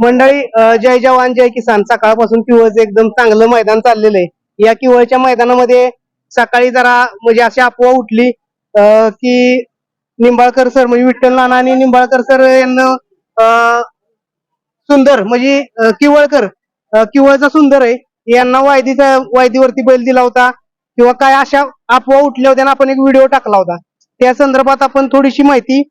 मंडळी जय जवान जय किसान सकाळपासून किवळचं एकदम चांगलं मैदान चाललेलं आहे. या किवळच्या मैदानामध्ये सकाळी जरा म्हणजे अशी अफवा उठली अं, की निंबाळकर सर म्हणजे विठ्ठल नाना आणि निंबाळकर सर यांना सुंदर म्हणजे किवळकर किवळचा सुंदर आहे. यांना वायदीचा वायदीवरती बैल दिला होता. किंवा काय अशा अफवा उठल्या होत्या आपण एक व्हिडिओ टाकला होता. त्या संदर्भात आपण थोडीशी माहिती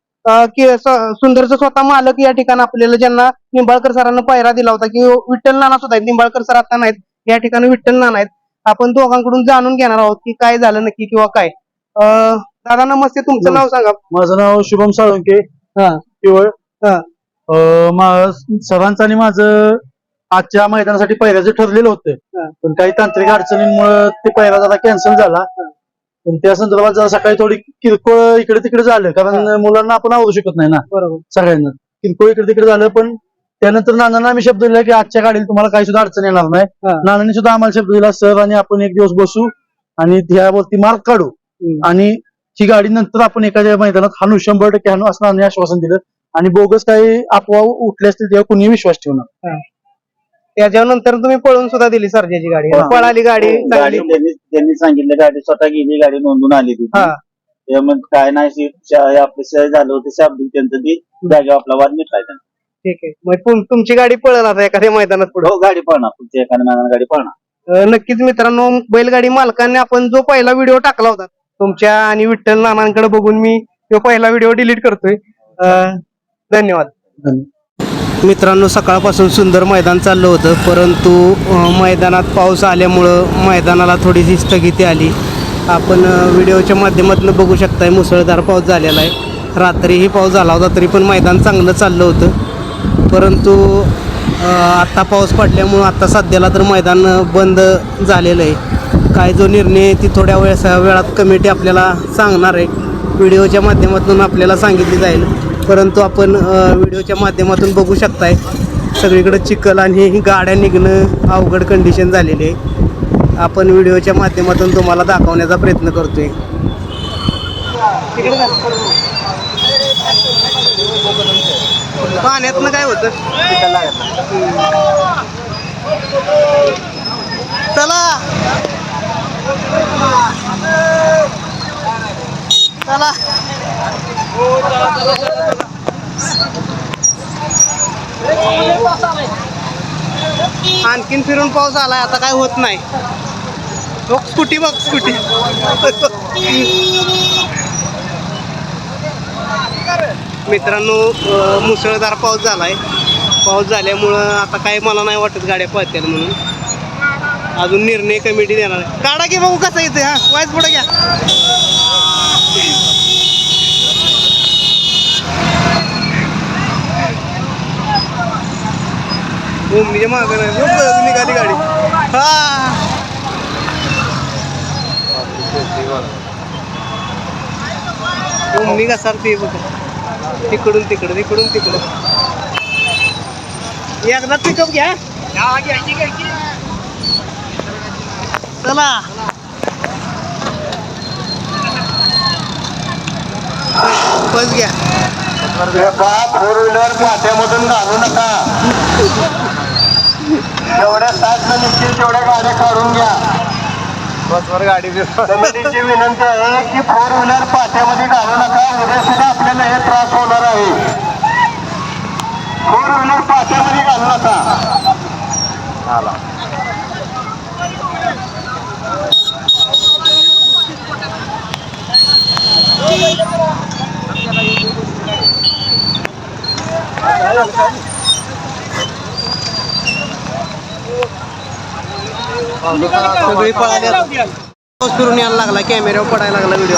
की सुंदरचं स्वतः मालक या ठिकाणी आपल्याला ज्यांना निंबाळकर सरांना पायरा दिला होता की विठ्ठल नाना सुद्धा आहेत. निंबाळकर सर आता नाहीत. या ठिकाणी विठ्ठल नाना आहेत. आपण दोघांकडून जाणून घेणार आहोत की काय झालं नक्की किंवा काय. दादा नमस्ते. तुमचं नाव सांगा. माझं नाव शुभम साळुंके. हा. केवळ हा. सरांचं आणि माझं आजच्या मैदानासाठी पहिल्याचं ठरलेलं होतं. पण काही तांत्रिक अडचणींमुळे ते पहिला जरा कॅन्सल झाला. पण त्या संदर्भात जरा सकाळी थोडी किरकोळ इकडे तिकडे झालं कारण मुलांना आपण आवडू शकत नाही ना. बरोबर. सगळ्यांना. किरकोळ इकडे तिकडे झालं पण त्यानंतर नानांना आम्ही शब्द दिला की आजच्या गाडीला तुम्हाला काही सुद्धा अडचण येणार नाही. हा. नानांनी सुद्धा आम्हाला शब्द दिला सर आणि आपण एक दिवस बसू आणि त्यावरती मार्क काढू. हम्म. आणि ही गाडी नंतर आपण एखाद्या मैदानात हाणू शंभर टक्के हाणू असं नानांनी आश्वासन दिलं. आणि बोगस काही अफवा उठले असतील तेव्हा कुणी विश्वास ठेवणार त्याच्यानंतर तुम्ही पळून सुद्धा दिली सर्जाची गाडी. हा. पळाली गाडी गाडी चांगली. त्यांनी त्यांनी सांगितलं गाडी स्वतः गेली गाडी नोंदून आली हा. तिथे त्यामुळे काय नाही शी- शा- आपलं झालं होतं शाब्दिक त्यांचं ती जागेवर आपला वाद मिटलाय. ठीक आहे. मग तुम- तुमची गाडी पळल आता एखाद्या मैदानात पुढे? हो गाडी पळणार. पुढच्या एखाद्या मैदानात गाडी पळणार. नक्कीच मित्रांनो बैलगाडी मालकांनी आपण जो पहिला व्हिडिओ टाकला होता तुमच्या आणि विठ्ठल नानांकडे बघून मी तो पहिला व्हिडिओ डिलीट करतोय. अं, धन्यवाद. मित्रांनो सकाळपासून सुंदर मैदान चाललं होतं परंतु मैदानात पाऊस आल्यामुळं मैदानाला थोडीशी स्थगिती आली. आपण व्हिडिओच्या माध्यमातून बघू शकताय मुसळधार पाऊस झालेला आहे. रात्रीही पाऊस झाला होता तरी पण मैदान चांगलं चाललं होतं. परंतु आत्ता पाऊस पडल्यामुळं आत्ता सध्याला तर मैदान बंद झालेलं आहे. काय जो निर्णय आहे ती थोड्या वेळा वेळात कमिटी आपल्याला सांगणार आहे. व्हिडिओच्या माध्यमातून आपल्याला सांगितली जाईल. परंतु आपण व्हिडिओच्या माध्यमातून बघू शकताय सगळीकडे चिखल आणि गाड्या निघणं अवघड कंडिशन झालेली आहे. आपण व्हिडिओच्या माध्यमातून तुम्हाला दाखवण्याचा प्रयत्न करतोय. पाण्यातनं काय होतं? चला. चला. आणखीन फिरून पाऊस आलाय आता काय होत नाही. बघ स्कूटी बघ स्कूटी. मित्रांनो मुसळधार पाऊस झालाय. पाऊस झाल्यामुळं आता काय मला नाही वाटत गाड्या पळतील म्हणून. अजून निर्णय कमिटी देणार आहे. काढा की बघू कसं येते हा. वाईज पुढे घ्या. ओमनीच्या मागं नाही. निघाली गाडी. हा. ओमनी घसारते बघ. तिकडून तिकडं तिकडून तिकडं. एकदा पिकअप घ्या. चला. बस घ्या. फोर व्हीलर माथ्यामधून घालू नका. जेवढ्या सात निघतील तेवढ्या गाड्या काढून घ्या. बसवर गाडी कमिटीची विनंती आहे की फोर व्हीलर पाट्यामध्ये घालू नका. उद्या सुद्धा आपल्याला हे त्रास होणार आहे. फोर व्हीलर पाट्यामध्ये घालू नका. सगळी पळाली फिरून यायला लागला कॅमेऱ्यावर पडायला लागला व्हिडिओ